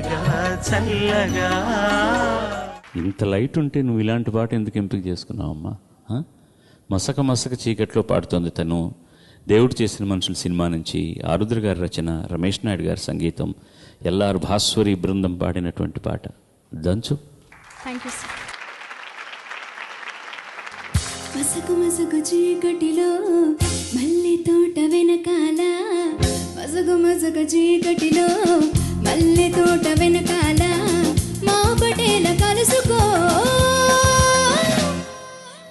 చల్లగా? ఇంత లైట్ ఉంటే నువ్వు ఇలాంటి పాట ఎందుకు ఎంపిక చేసుకున్నావమ్మా? మసక మసక చీకట్లో పాడుతోంది తను. దేవుడు చేసిన మనుషుల సినిమా నుంచి ఆరుద్ర గారి రచన రమేష్ నాయుడు గారి సంగీతం ఎల్ఆర్ భాస్వరి బృందం పాడినటువంటి పాట. దంచు. మసకు మసకు చీకటిలో మల్లె తోట వెనకాల మసకు మసకు చీకటిలో మల్లె తోట వెనకాల మా పటేల కలుసుకో.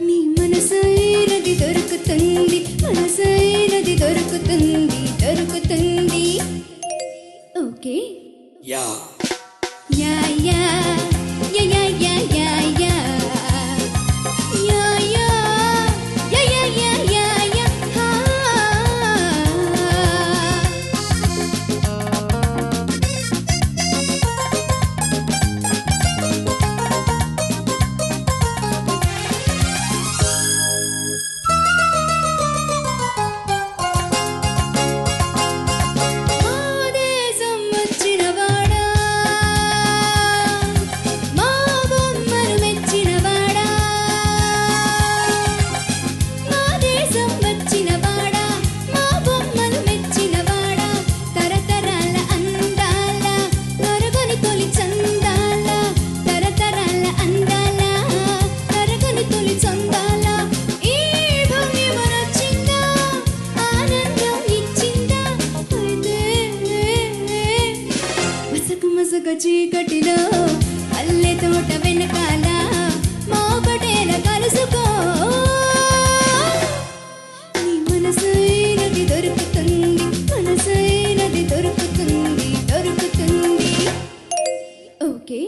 నీ మనసైనది దొరుకుతుంది మనసైనది దొరుకుతుంది దొరుకుతుంది. ఓకే? యా. చీకటిలో అల్లె తోట వెనకాల మా పటేల కలుసుకో. నీ మనసైనది దొరుకుతుంది మనసైనది దొరుకుతుంది దొరుకుతుంది. ఓకే.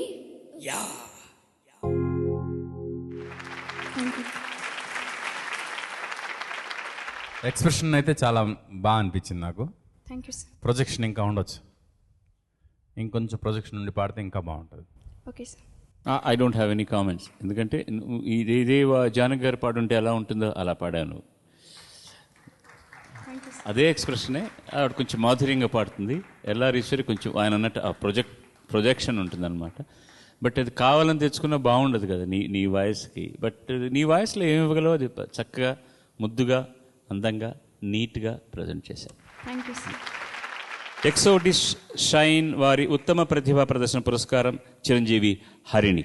ఎక్స్ప్రెషన్ అయితే చాలా బాగా అనిపించింది నాకు. థ్యాంక్ యూ సార్ ప్రొజెక్షన్ ఇంకా ఉండొచ్చు. ఇంకొంచెం ప్రొజెక్షన్ నుండి పాడితే ఇంకా బాగుంటుంది. Okay sir I don't have any comments ఎందుకంటే ఇదే ఇదే వా- జానకి గారు పాడుంటే ఎలా ఉంటుందో అలా పాడాను. అదే ఎక్స్ప్రెషనే ఆవిడ కొంచెం మాధుర్యంగా పాడుతుంది. ఎల్ఆర్ ఈశ్వరి కొంచెం ఆయన అన్నట్టు ఆ ప్రొజెక్ట్ ప్రొజెక్షన్ ఉంటుంది అనమాట బట్ అది కావాలని తెచ్చుకున్నా బాగుండదు కదా నీ నీ వాయిస్కి. బట్ నీ వాయిస్లో ఏమి ఇవ్వగలవో అది చక్కగా ముద్దుగా అందంగా నీట్గా ప్రజెంట్ చేశారు. థ్యాంక్ యూ సార్ ఎక్సోడిష్ షైన్ వారి ఉత్తమ ప్రతిభా ప్రదర్శన పురస్కారం చిరంజీవి హరిణి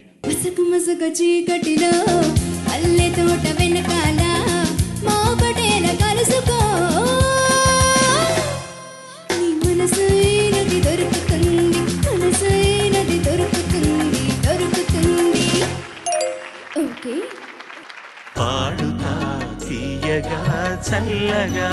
చల్లగా.